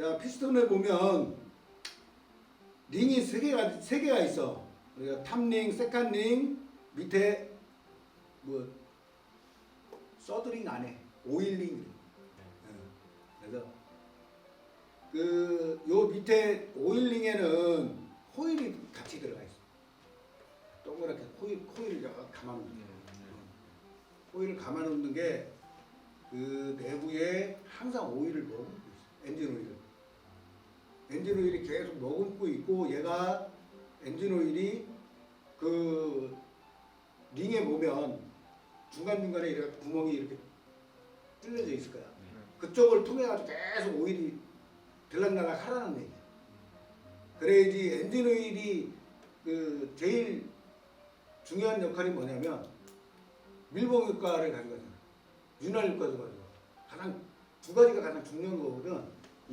자 피스톤을 보면 링이 세 개가 세 개가 있어. 그러니까 탑링, 세컨링 밑에 뭐 서드링 안에 오일링. 예. 그래서 그 요 밑에 오일링에는 코일이 같이 들어가 있어. 동그랗게 코일 코일을 감아 놓는 게. 오일을 감아 놓는 게 그 내부에 항상 오일을 있어. 엔진 오일을. 엔진 오일이 계속 머금고 있고 얘가 엔진 오일이 그 링에 보면 중간중간에 이렇게 구멍이 이렇게 뚫려져 있을 거야. 그쪽을 통해 가지고 계속 오일이 들락날락 하라는 얘기야. 그래야지 엔진 오일이 그 제일 중요한 역할이 뭐냐면 밀봉 효과를 가져가잖아. 윤활 효과도 가져가. 가장 두 가지가 가장 중요한 거거든.